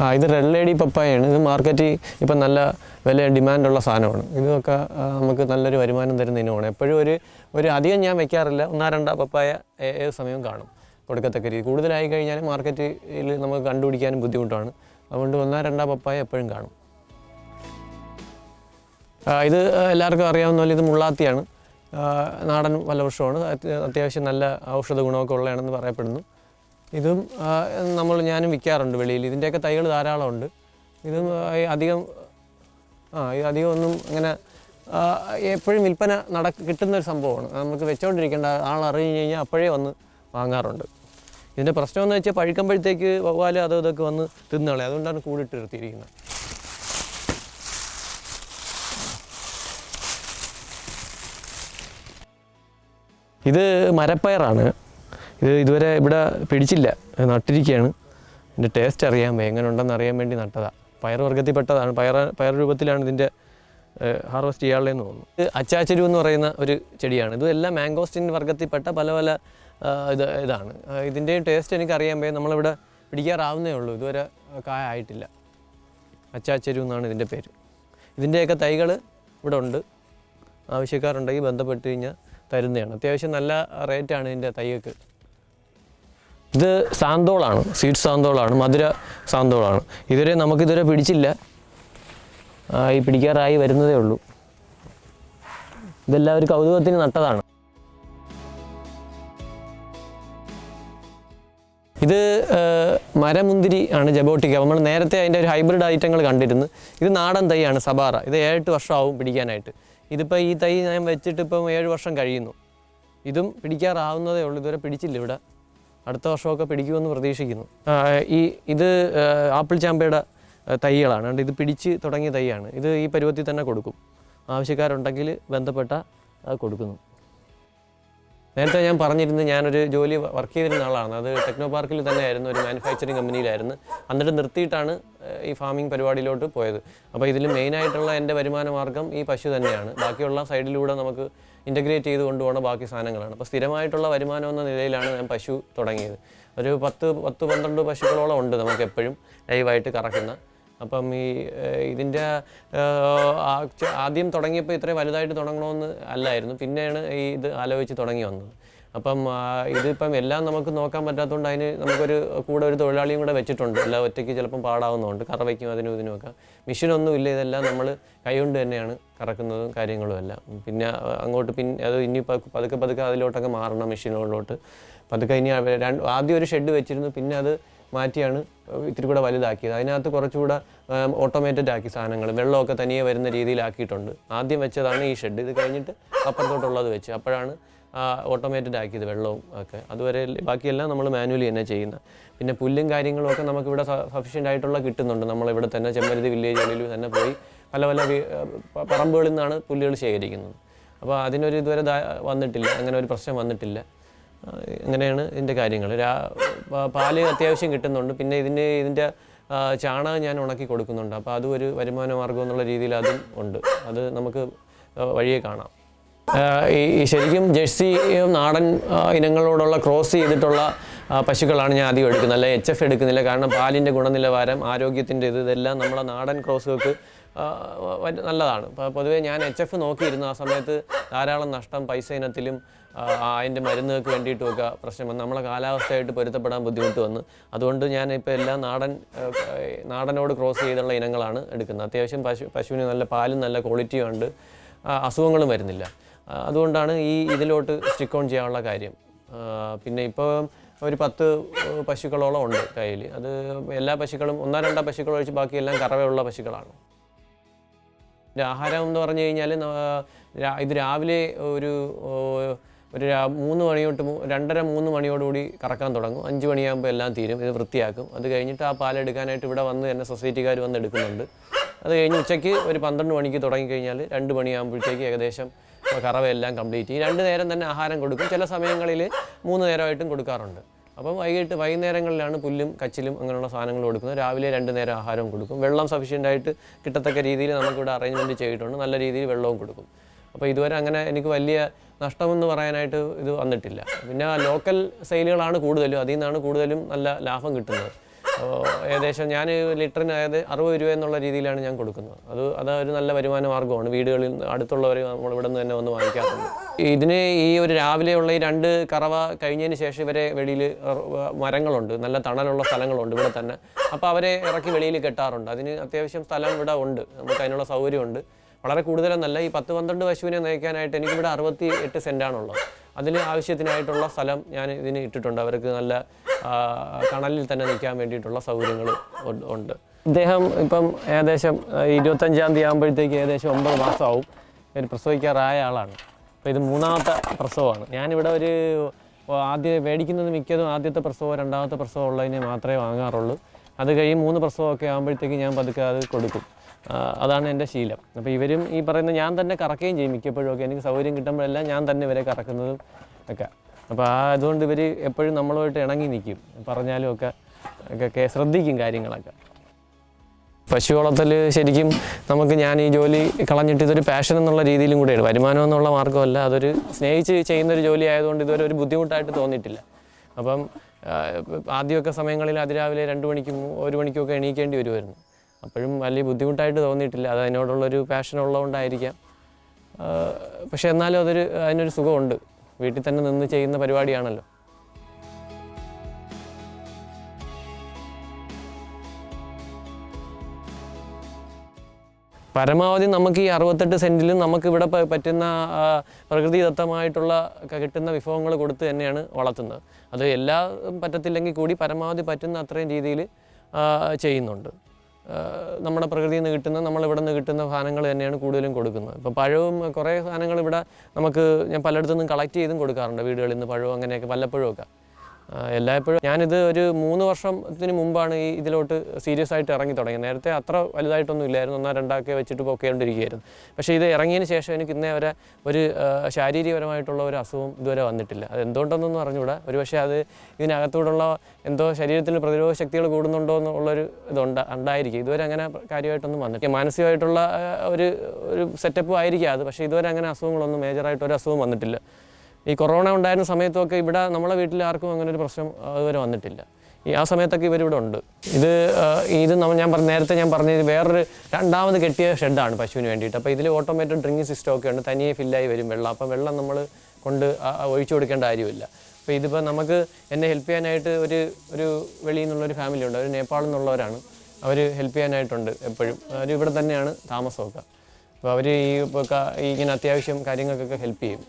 ആ ഇത് റെഡ് ലേഡി പപ്പായാണ്. ഇത് മാർക്കറ്റിൽ ഇപ്പം നല്ല വില ഡിമാൻഡുള്ള സാധനമാണ്. ഇതൊക്കെ നമുക്ക് നല്ലൊരു വരുമാനം തരുന്ന ഇനമാണ്. എപ്പോഴും ഒരു ഒരു അധികം ഞാൻ വെക്കാറില്ല. ഒന്നാ രണ്ടാ പപ്പായ ഏത് സമയവും കാണും കൊടുക്കത്തക്ക രീതി. കൂടുതലായി കഴിഞ്ഞാൽ മാർക്കറ്റിൽ നമുക്ക് കണ്ടുപിടിക്കാനും ബുദ്ധിമുട്ടാണ്. അതുകൊണ്ട് ഒന്നാ രണ്ടാ പപ്പായ എപ്പോഴും കാണും. ഇത് എല്ലാവർക്കും അറിയാവുന്ന പോലെ ഇത് മുള്ളാത്തിയാണ്. നാടൻ ഫലവൃക്ഷമാണ് അത്യാവശ്യം നല്ല ഔഷധ ഗുണമൊക്കെ ഉള്ളതാണെന്ന് പറയപ്പെടുന്നു. ഇതും നമ്മൾ ഞാനും വിൽക്കാറുണ്ട് വെളിയിൽ. ഇതിന്റെയൊക്കെ തൈകൾ ധാരാളമുണ്ട് ഇതും അധികം ആ ഇത് അധികം ഒന്നും അങ്ങനെ എപ്പോഴും വിൽപ്പന നട കിട്ടുന്ന ഒരു സംഭവമാണ്. നമുക്ക് വെച്ചുകൊണ്ടിരിക്കേണ്ട ആൾ അറിഞ്ഞു കഴിഞ്ഞാൽ അപ്പോഴേ വന്ന് വാങ്ങാറുണ്ട്. ഇതിന്റെ പ്രശ്നമെന്ന് വെച്ചാൽ പഴുക്കുമ്പോഴത്തേക്ക് വവ്വാൽ അതും ഇതൊക്കെ വന്ന് തിന്നുകളെ അതുകൊണ്ടാണ് കൂടിട്ട് നിർത്തിയിരിക്കുന്നത്. ഇത് മരപ്പയറാണ്. ഇത് ഇതുവരെ ഇവിടെ പിടിച്ചില്ല. നട്ടിരിക്കുകയാണ് ഇതിന്റെ ടേസ്റ്റ് അറിയാൻ എങ്ങനെ ഉണ്ടെന്ന് അറിയാൻ വേണ്ടി നട്ടതാണ് പയർ വർഗത്തിൽപ്പെട്ടതാണ് പയർ പയർ രൂപത്തിലാണ് ഇതിന്റെ ഹാർവെസ്റ്റ് ചെയ്യാനുള്ളതെന്ന് തോന്നുന്നു. ഇത് അച്ചാച്ചരു എന്ന് പറയുന്ന ഒരു ചെടിയാണ്. ഇത് എല്ലാം മാംഗോസ്റ്റിൻ വർഗത്തിൽപ്പെട്ട പല പല ഇത് ഇതാണ്. ഇതിന്റെയും ഇതിന്റെ ടേസ്റ്റ് എനിക്ക് അറിയാൻ വയ്യ നമ്മളിവിടെ പിടിക്കാറാവുന്നേ ഉള്ളൂ. ഇതുവരെ കായ ആയിട്ടില്ല. അച്ചാച്ചരു എന്നാണ് ഇതിന്റെ പേര്. ഇതിന്റെയൊക്കെ തൈകൾ ഇവിടെ ഉണ്ട്. ആവശ്യക്കാരുണ്ടെങ്കിൽ ബന്ധപ്പെട്ട് കഴിഞ്ഞാൽ തരുന്നതാണ്. അത്യാവശ്യം നല്ല റേറ്റാണ് ഇതിന്റെ തൈകൾക്ക്. ഇത് സാന്തോളാണ് സ്വീറ്റ് സാന്തോളാണ് മധുര സാന്തോളാണ്. ഇതുവരെ നമുക്കിതുവരെ പിടിച്ചില്ല. ഈ പിടിക്കാറായി വരുന്നതേ ഉള്ളൂ. ഇതെല്ലാം ഒരു കൗതുകത്തിന് നട്ടതാണ്. ഇത് മരമുന്തിരി ആണ് ജബോട്ടിക്ക. നമ്മൾ നേരത്തെ അതിന്റെ ഒരു ഹൈബ്രിഡ് ഐറ്റങ്ങൾ കണ്ടിരുന്നു. ഇത് നാടൻ തൈയാണ് സബാറ. ഇത് ഏഴെട്ട് വർഷമാവും പിടിക്കാനായിട്ട്. ഇതിപ്പോൾ ഈ തൈ ഞാൻ വെച്ചിട്ട് ഇപ്പം ഏഴ് വർഷം കഴിയുന്നു. ഇതും പിടിക്കാറാവുന്നതേ ഉള്ളൂ. ഇതുവരെ പിടിച്ചില്ല ഇവിടെ. അടുത്ത വർഷമൊക്കെ പിടിക്കുമെന്ന് പ്രതീക്ഷിക്കുന്നു. ഈ ഇത് ആപ്പിൾ ചാമ്പയുടെ തൈകളാണ്. അതുകൊണ്ട് ഇത് പിടിച്ച് തുടങ്ങിയ തൈയാണ്. ഇത് ഈ പരുവത്തിൽ തന്നെ കൊടുക്കും. ആവശ്യക്കാരുണ്ടെങ്കിൽ ബന്ധപ്പെട്ട കൊടുക്കുന്നു. നേരത്തെ ഞാൻ പറഞ്ഞിരുന്നു ഞാനൊരു ജോലി വർക്ക് ചെയ്തിരുന്ന ആളാണ്. അത് ടെക്നോ പാർക്കിൽ തന്നെയായിരുന്നു ഒരു മാനുഫാക്ചറിങ് കമ്പനിയിലായിരുന്നു. എന്നിട്ട് നിർത്തിയിട്ടാണ് ഈ ഫാമിംഗ് പരിപാടിയിലോട്ട് പോയത്. അപ്പോൾ ഇതിൽ മെയിനായിട്ടുള്ള എന്റെ വരുമാന മാർഗം ഈ പശു തന്നെയാണ്. ബാക്കിയുള്ള സൈഡിലൂടെ നമുക്ക് ഇന്റഗ്രേറ്റ് ചെയ്ത് കൊണ്ടുപോകുന്ന ബാക്കി സാധനങ്ങളാണ്. അപ്പോൾ സ്ഥിരമായിട്ടുള്ള വരുമാനം എന്ന നിലയിലാണ് ഞാൻ പശു തുടങ്ങിയത്. ഒരു പത്ത് പത്ത് പന്ത്രണ്ട് പശുക്കളോളം ഉണ്ട് നമുക്ക് എപ്പോഴും ലൈവായിട്ട് കറക്കുന്ന. അപ്പം ഈ ഇതിന്റെ ആദ്യം തുടങ്ങിയപ്പോൾ ഇത്രയും വലുതായിട്ട് തുടങ്ങണമെന്ന് അല്ലായിരുന്നു. പിന്നെയാണ് ഈ ഇത് ആലോചിച്ച് തുടങ്ങി വന്നത്. അപ്പം ഇതിപ്പം എല്ലാം നമുക്ക് നോക്കാൻ പറ്റാത്തതുകൊണ്ട് അതിന് നമുക്കൊരു കൂടെ ഒരു തൊഴിലാളിയും കൂടെ വെച്ചിട്ടുണ്ട്. എല്ലാം ഒറ്റയ്ക്ക് ചിലപ്പം പാടാവുന്നതുകൊണ്ട് കറവയ്ക്കും അതിനും ഇതിനും ഇതിനുമൊക്കെ മെഷീനൊന്നും ഇല്ല ഇതെല്ലാം നമ്മൾ കൈകൊണ്ട് തന്നെയാണ് കറക്കുന്നതും കാര്യങ്ങളും എല്ലാം. പിന്നെ അങ്ങോട്ട് പിന്നെ അത് ഇനി പതുക്കെ പതുക്കെ അതിലോട്ടൊക്കെ മാറണം മെഷീനുകളിലോട്ട്. പതുക്കെ ഇനി ആദ്യം ഒരു ഷെഡ് വെച്ചിരുന്നു പിന്നെ അത് മാറ്റിയാണ് ഇത്തിരി കൂടെ വലുതാക്കിയത്. അതിനകത്ത് കുറച്ചുകൂടെ ഓട്ടോമേറ്റഡ് ആക്കി സാധനങ്ങൾ വെള്ളമൊക്കെ തനിയെ വരുന്ന രീതിയിലാക്കിയിട്ടുണ്ട്. ആദ്യം വെച്ചതാണ് ഈ ഷെഡ്. ഇത് കഴിഞ്ഞിട്ട് അപ്പുറത്തോട്ടുള്ളത് വെച്ച്. അപ്പോഴാണ് ഓട്ടോമേറ്റഡ് ആക്കിയത് വെള്ളവും ഒക്കെ. അതുവരെ ബാക്കിയെല്ലാം നമ്മൾ മാനുവലി തന്നെ ചെയ്യുന്നത് പിന്നെ പുല്ലും കാര്യങ്ങളും ഒക്കെ നമുക്കിവിടെ സഫീഷ്യന്റ് ആയിട്ടുള്ള കിട്ടുന്നുണ്ട്. നമ്മളിവിടെ തന്നെ ചെമ്മരുതി വില്ലേജുകളിൽ തന്നെ പോയി പല പല പറമ്പുകളിൽ നിന്നാണ് പുല്ലുകൾ ശേഖരിക്കുന്നത്. അപ്പോൾ അതിനൊരു ഇതുവരെ വന്നിട്ടില്ല. അങ്ങനെ ഒരു പ്രശ്നം വന്നിട്ടില്ല. അങ്ങനെയാണ് ഇതിന്റെ കാര്യങ്ങൾ. രാ പാൽ അത്യാവശ്യം കിട്ടുന്നുണ്ട്. പിന്നെ ഇതിന് ഇതിന്റെ ചാണകം ഞാൻ ഉണക്കി കൊടുക്കുന്നുണ്ട്. അപ്പോൾ അതും ഒരു വരുമാന മാർഗം എന്നുള്ള രീതിയിൽ അതും ഉണ്ട്. അത് നമുക്ക് വഴിയെ കാണാം. ഈ ശരിക്കും ജേഴ്സി നാടൻ ഇനങ്ങളോടുള്ള ക്രോസ് ചെയ്തിട്ടുള്ള പശുക്കളാണ് ഞാൻ ആദ്യം എടുക്കുന്നത്. അല്ല എച്ച് എഫ് എടുക്കുന്നില്ല. കാരണം പാലിന്റെ ഗുണനിലവാരം ആരോഗ്യത്തിന്റെ ഇത് ഇതെല്ലാം നമ്മളെ നാടൻ ക്രോസുകൾക്ക് നല്ലതാണ്. പൊതുവേ ഞാൻ എച്ച് എഫ് നോക്കിയിരുന്നു ആ സമയത്ത് ധാരാളം നഷ്ടം പൈസ ഇനത്തിലും അതിന്റെ മരുന്നുകൾക്ക് വേണ്ടിയിട്ടുമൊക്കെ പ്രശ്നം വന്നു. നമ്മളെ കാലാവസ്ഥയായിട്ട് പൊരുത്തപ്പെടാൻ ബുദ്ധിമുട്ട് വന്നു. അതുകൊണ്ട് ഞാൻ ഇപ്പോൾ എല്ലാം നാടൻ നാടനോട് ക്രോസ് ചെയ്തുള്ള ഇനങ്ങളാണ് എടുക്കുന്നത്. അത്യാവശ്യം പശു പശുവിന് നല്ല പാലും നല്ല ക്വാളിറ്റിയും ഉണ്ട്. അസുഖങ്ങളും വരുന്നില്ല. അതുകൊണ്ടാണ് ഈ ഇതിലോട്ട് സ്റ്റിക്ക് ഓൺ ചെയ്യാനുള്ള കാര്യം. പിന്നെ ഇപ്പോൾ ഒരു പത്ത് പശുക്കളോളം ഉണ്ട് കയ്യിൽ അത് എല്ലാ പശുക്കളും ഒന്നോ രണ്ടോ പശുക്കൾ ഒഴിച്ച് ബാക്കിയെല്ലാം കറവയുള്ള പശുക്കളാണ്. ആഹാരം എന്ന് പറഞ്ഞു കഴിഞ്ഞാൽ ഇത് രാവിലെ ഒരു ഒരു മൂന്ന് മണിയോട്ട് രണ്ടര മൂന്ന് മണിയോടുകൂടി കറക്കാൻ തുടങ്ങും. അഞ്ച് മണിയാകുമ്പോൾ എല്ലാം തീരും ഇത് വൃത്തിയാക്കും. അത് കഴിഞ്ഞിട്ട് ആ പാലെടുക്കാനായിട്ട് ഇവിടെ വന്ന് തന്നെ സൊസൈറ്റിക്കാർ വന്ന് എടുക്കുന്നുണ്ട്. അത് കഴിഞ്ഞ് ഉച്ചയ്ക്ക് ഒരു പന്ത്രണ്ട് മണിക്ക് തുടങ്ങിക്കഴിഞ്ഞാൽ രണ്ട് മണിയാകുമ്പോഴത്തേക്ക് ഏകദേശം കറവയെല്ലാം കംപ്ലീറ്റ് ചെയ്യും. രണ്ട് നേരം തന്നെ ആഹാരം കൊടുക്കും. ചില സമയങ്ങളിൽ മൂന്ന് നേരമായിട്ടും കൊടുക്കാറുണ്ട്. അപ്പം വൈകിട്ട് വൈകുന്നേരങ്ങളിലാണ് പുല്ലും കച്ചിലും അങ്ങനെയുള്ള സാധനങ്ങൾ കൊടുക്കുന്നത്. രാവിലെ രണ്ട് നേരം ആഹാരവും കൊടുക്കും. വെള്ളം സഫീഷ്യന്റ് ആയിട്ട് കിട്ടത്തക്ക രീതിയിൽ നമുക്കിവിടെ അറേഞ്ച്മെന്റ് ചെയ്തിട്ടുണ്ട്. നല്ല രീതിയിൽ വെള്ളവും കൊടുക്കും. അപ്പോൾ ഇതുവരെ അങ്ങനെ എനിക്ക് വലിയ നഷ്ടമെന്ന് പറയാനായിട്ട് ഇത് വന്നിട്ടില്ല. പിന്നെ ലോക്കൽ സെയിലുകളാണ് കൂടുതലും. അതിൽ നിന്നാണ് കൂടുതലും നല്ല ലാഭം കിട്ടുന്നത്. ഏകദേശം ഞാൻ ലിറ്ററിന് അതായത് അറുപത് രൂപ എന്നുള്ള രീതിയിലാണ് ഞാൻ കൊടുക്കുന്നത്. അത് അത് ഒരു നല്ല വരുമാന മാർഗമാണ്. വീടുകളിൽ അടുത്തുള്ളവർ നമ്മൾ ഇവിടെ നിന്ന് തന്നെ വന്ന് വാങ്ങിക്കാറുണ്ട്. ഇതിന് ഈ ഒരു രാവിലെയുള്ള ഈ രണ്ട് കറവ കഴിഞ്ഞതിന് ശേഷം ഇവരെ വെളിയിൽ മരങ്ങളുണ്ട്. നല്ല തണലുള്ള സ്ഥലങ്ങളുണ്ട് ഇവിടെ തന്നെ. അപ്പോൾ അവരെ ഇറക്കി വെളിയിൽ കെട്ടാറുണ്ട്. അതിന് അത്യാവശ്യം സ്ഥലം ഇവിടെ ഉണ്ട്. നമുക്ക് അതിനുള്ള സൗകര്യമുണ്ട്. വളരെ കൂടുതലെന്നല്ല. ഈ പത്ത് പന്ത്രണ്ട് പശുവിനെ നയിക്കാനായിട്ട് എനിക്കിവിടെ അറുപത്തി എട്ട് സെന്റാണുള്ളത്. അതിന് ആവശ്യത്തിനായിട്ടുള്ള സ്ഥലം ഞാൻ ഇതിന് ഇട്ടിട്ടുണ്ട്. അവർക്ക് നല്ല കണലിൽ തന്നെ നിൽക്കാൻ വേണ്ടിയിട്ടുള്ള സൗകര്യങ്ങൾ ഉണ്ട്- ഇദ്ദേഹം ഇപ്പം ഏകദേശം ഇരുപത്തഞ്ചാം തീയതി ആകുമ്പോഴത്തേക്ക് ഏകദേശം ഒമ്പത് മാസമാവും. ഇവർ പ്രസവിക്കാറായ ആളാണ്. അപ്പോൾ ഇത് മൂന്നാമത്തെ പ്രസവമാണ്. ഞാനിവിടെ ഒരു ആദ്യം മേടിക്കുന്നത് മിക്കതും ആദ്യത്തെ പ്രസവം രണ്ടാമത്തെ പ്രസവം ഉള്ളതിനെ മാത്രമേ വാങ്ങാറുള്ളൂ. അത് കഴിയും മൂന്ന് പ്രസവമൊക്കെ ആകുമ്പോഴത്തേക്ക് ഞാൻ പതുക്കെ അത് കൊടുക്കും. അതാണ് എന്റെ ശീലം. അപ്പോൾ ഇവരും ഈ പറയുന്ന ഞാൻ തന്നെ കറക്കുകയും ചെയ്യും മിക്കപ്പോഴും ഒക്കെ. എനിക്ക് സൗകര്യം കിട്ടുമ്പോഴെല്ലാം ഞാൻ തന്നെ ഇവരെ കറക്കുന്നതും ഒക്കെ. അപ്പോൾ ആ അതുകൊണ്ട് ഇവർ എപ്പോഴും നമ്മളുമായിട്ട് ഇണങ്ങി നിൽക്കും. പറഞ്ഞാലും ഒക്കെ ഒക്കെ ശ്രദ്ധിക്കും കാര്യങ്ങളൊക്കെ. പശു വളർത്തൽ ശരിക്കും നമുക്ക് ഞാൻ ഈ ജോലി കളഞ്ഞിട്ട് ഇതൊരു പാഷൻ എന്നുള്ള രീതിയിലും കൂടെയാണ് വരുമാനം എന്നുള്ള മാർഗമല്ല. അതൊരു സ്നേഹിച്ച് ചെയ്യുന്നൊരു ജോലി ആയതുകൊണ്ട് ഇതുവരെ ഒരു ബുദ്ധിമുട്ടായിട്ട് തോന്നിയിട്ടില്ല. അപ്പം ആദ്യമൊക്കെ സമയങ്ങളിൽ അതിരാവിലെ രണ്ട് മണിക്കും ഒരു മണിക്കും ഒക്കെ എണീക്കേണ്ടി വരുമായിരുന്നു. അപ്പോഴും വലിയ ബുദ്ധിമുട്ടായിട്ട് തോന്നിയിട്ടില്ല. അത് അതിനോടുള്ളൊരു പാഷൻ ഉള്ളതുകൊണ്ടായിരിക്കാം. പക്ഷെ എന്നാലും അതൊരു അതിനൊരു സുഖമുണ്ട്. വീട്ടിൽ തന്നെ നിന്ന് ചെയ്യുന്ന പരിപാടിയാണല്ലോ. പരമാവധി നമുക്ക് ഈ അറുപത്തെട്ട് സെന്റിലും നമുക്ക് ഇവിടെ പറ്റുന്ന പ്രകൃതിദത്തമായിട്ടുള്ള കിട്ടുന്ന വിഭവങ്ങൾ കൊടുത്ത് തന്നെയാണ് വളർത്തുന്നത്. അത് എല്ലാ പറ്റത്തില്ലെങ്കിൽ കൂടി പരമാവധി പറ്റുന്ന അത്രയും രീതിയിൽ ചെയ്യുന്നുണ്ട്. നമ്മുടെ പ്രകൃതിയിൽ നിന്ന് കിട്ടുന്ന നമ്മളിവിടെ നിന്ന് കിട്ടുന്ന സാധനങ്ങൾ തന്നെയാണ് കൂടുതലും കൊടുക്കുന്നത്. ഇപ്പോൾ പഴവും കുറേ സാധനങ്ങൾ ഇവിടെ നമുക്ക് ഞാൻ പലയിടത്തു നിന്നും കളക്ട് ചെയ്തും കൊടുക്കാറുണ്ട്. വീടുകളിൽ നിന്ന് പഴവും അങ്ങനെയൊക്കെ വല്ലപ്പോഴും ഒക്കെ. എല്ലായ്പ്പോഴും ഞാനിത് ഒരു മൂന്ന് വർഷത്തിന് മുമ്പാണ് ഈ ഇതിലോട്ട് സീരിയസ് ആയിട്ട് ഇറങ്ങി തുടങ്ങിയത്. നേരത്തെ അത്ര വലുതായിട്ടൊന്നും ഇല്ലായിരുന്നു. ഒന്നോ രണ്ടാക്കെ വെച്ചിട്ട് പൊക്കേണ്ടിരിക്കുകയായിരുന്നു. പക്ഷേ ഇത് ഇറങ്ങിയതിന് ശേഷം എനിക്ക് ഇന്നേ വരെ ഒരു ശാരീരികപരമായിട്ടുള്ള ഒരു അസുഖം ഇതുവരെ വന്നിട്ടില്ല. അത് എന്തുകൊണ്ടെന്നൊന്നും അറിഞ്ഞുകൂടാ. ഒരു പക്ഷേ അത് ഇതിനകത്തൂടുള്ള എന്തോ ശരീരത്തിൽ പ്രതിരോധ ശക്തികൾ കൂടുന്നുണ്ടോ എന്നുള്ളൊരു ഇതുണ്ട് ഉണ്ടായിരിക്കും. ഇതുവരെ അങ്ങനെ കാര്യമായിട്ടൊന്നും വന്നിട്ടില്ല. മാനസികമായിട്ടുള്ള ഒരു ഒരു സെറ്റപ്പും ആയിരിക്കും അത്. പക്ഷേ ഇതുവരെ അങ്ങനെ അസുഖങ്ങളൊന്നും മേജറായിട്ട് ഒരു അസുഖം വന്നിട്ടില്ല. ഈ കൊറോണ ഉണ്ടായിരുന്ന സമയത്തൊക്കെ ഇവിടെ നമ്മളെ വീട്ടിൽ ആർക്കും അങ്ങനെ ഒരു പ്രശ്നം ഇതുവരെ വന്നിട്ടില്ല. ഈ ആ സമയത്തൊക്കെ ഇവരിവിടെ ഉണ്ട്. ഇത് ഇത് ഞാൻ പറഞ്ഞ നേരത്തെ ഞാൻ പറഞ്ഞത് വേറൊരു രണ്ടാമത് കെട്ടിയ ഷെഡാണ് പശുവിന് വേണ്ടിയിട്ട്. അപ്പോൾ ഇതിൽ ഓട്ടോമാറ്റിക് ഡ്രിങ്കിങ് സിസ്റ്റം ഒക്കെ ഉണ്ട്. തനിയെ ഫില്ലായി വരും വെള്ളം. അപ്പം വെള്ളം നമ്മൾ കൊണ്ട് ഒഴിച്ചു കൊടുക്കേണ്ട കാര്യമില്ല. അപ്പോൾ ഇതിപ്പോൾ നമുക്ക് എന്നെ ഹെൽപ്പ് ചെയ്യാനായിട്ട് ഒരു ഒരു വെളിയിൽ നിന്നുള്ളൊരു ഫാമിലി ഉണ്ട്. അവർ നേപ്പാളിൽ നിന്നുള്ളവരാണ്. അവർ ഹെൽപ്പ് ചെയ്യാനായിട്ടുണ്ട് എപ്പോഴും. അവർ ഇവിടെ തന്നെയാണ് താമസമൊക്കെ. അപ്പോൾ അവർ ഈ ഇപ്പോൾ ഇങ്ങനെ അത്യാവശ്യം കാര്യങ്ങൾക്കൊക്കെ ഹെൽപ്പ് ചെയ്യും.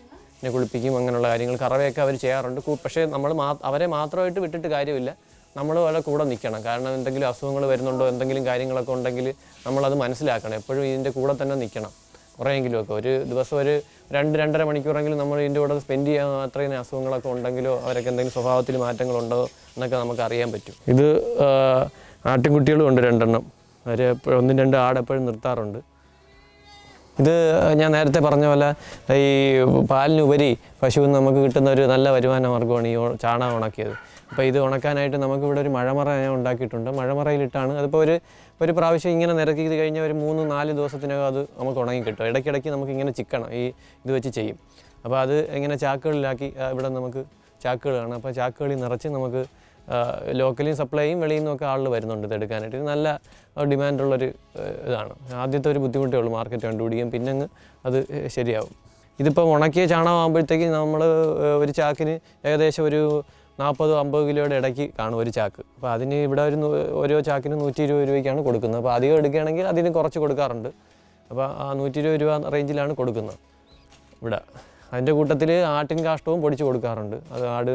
പിന്നെ കുളിപ്പിക്കും അങ്ങനെയുള്ള കാര്യങ്ങൾ കറവയൊക്കെ അവർ ചെയ്യാറുണ്ട്. പക്ഷേ നമ്മൾ അവരെ മാത്രമായിട്ട് വിട്ടിട്ട് കാര്യമില്ല. നമ്മൾ അവരുടെ കൂടെ നിൽക്കണം. കാരണം എന്തെങ്കിലും അസുഖങ്ങൾ വരുന്നുണ്ടോ എന്തെങ്കിലും കാര്യങ്ങളൊക്കെ ഉണ്ടെങ്കിൽ നമ്മളത് മനസ്സിലാക്കണം. എപ്പോഴും ഇതിന്റെ കൂടെ തന്നെ നിൽക്കണം. കുറേയെങ്കിലുമൊക്കെ. ഒരു ദിവസം ഒരു രണ്ട് രണ്ടര മണിക്കൂറെങ്കിലും നമ്മൾ ഇതിന്റെ കൂടെ സ്പെൻഡ് ചെയ്യാൻ അത്രയും അസുഖങ്ങളൊക്കെ ഉണ്ടെങ്കിലോ അവരൊക്കെ എന്തെങ്കിലും സ്വഭാവത്തിൽ മാറ്റങ്ങളുണ്ടോ എന്നൊക്കെ നമുക്ക് അറിയാൻ പറ്റും. ഇത് ആട്ടിൻകുട്ടികളും ഉണ്ട് രണ്ടെണ്ണം. അവർ എപ്പോഴും ഒന്നും രണ്ട് ആടെപ്പോഴും നിർത്താറുണ്ട്. ഇത് ഞാൻ നേരത്തെ പറഞ്ഞ പോലെ ഈ പാലിനുപരി പശുവിൽ നമുക്ക് കിട്ടുന്ന ഒരു നല്ല വരുമാന മാർഗമാണ് ഈ ചാണകം ഉണക്കിയത്. അപ്പോൾ ഇത് ഉണക്കാനായിട്ട് നമുക്കിവിടെ ഒരു മഴമറ ഞാൻ ഉണ്ടാക്കിയിട്ടുണ്ട്. മഴമറയിലിട്ടാണ്. അതിപ്പോൾ ഒരു ഒരു പ്രാവശ്യം ഇങ്ങനെ നിരക്കി കഴിഞ്ഞാൽ ഒരു മൂന്ന് നാല് ദിവസത്തിനകം അത് നമുക്ക് ഉണങ്ങി കിട്ടും ഇടയ്ക്കിടയ്ക്ക് നമുക്ക് ഇങ്ങനെ ചിക്കണം ഈ ഇത് വെച്ച് ചെയ്യും. അപ്പോൾ അത് ഇങ്ങനെ ചാക്കുകളിലാക്കി ഇവിടെ നമുക്ക് ചാക്കുകളാണ്. അപ്പോൾ ചാക്കുകളിൽ നിറച്ച് നമുക്ക് ലോക്കലിയും സപ്ലൈ ചെയ്യും വെളിയിൽ നിന്നൊക്കെ ആളുകൾ വരുന്നുണ്ട് ഇത് എടുക്കാനായിട്ട്. ഇത് നല്ല ഡിമാൻഡുള്ളൊരു ഇതാണ്. ആദ്യത്തെ ഒരു ബുദ്ധിമുട്ടേ ഉള്ളൂ മാർക്കറ്റ് കണ്ടുപിടിക്കും പിന്നെ അങ്ങ് അത് ശരിയാവും. ഇതിപ്പോൾ ഉണക്കിയ ചാണകമാകുമ്പോഴത്തേക്ക് നമ്മൾ ഒരു ചാക്കിന് ഏകദേശം ഒരു നാൽപ്പത് അമ്പത് കിലോയുടെ ഇടയ്ക്ക് കാണും ഒരു ചാക്ക്. അപ്പോൾ അതിന് ഇവിടെ ഒരു ഓരോ ചാക്കിന് നൂറ്റി ഇരുപത് രൂപയ്ക്കാണ് കൊടുക്കുന്നത്. അപ്പോൾ അധികം എടുക്കുകയാണെങ്കിൽ അതിന് കുറച്ച് കൊടുക്കാറുണ്ട്. അപ്പോൾ ആ നൂറ്റി ഇരുപത് രൂപ റേഞ്ചിലാണ് കൊടുക്കുന്നത്. ഇവിടെ. അതിന്റെ കൂട്ടത്തിൽ ആട്ടിൻ കാഷ്ടവും പൊടിച്ചു കൊടുക്കാറുണ്ട്. അത് ആട്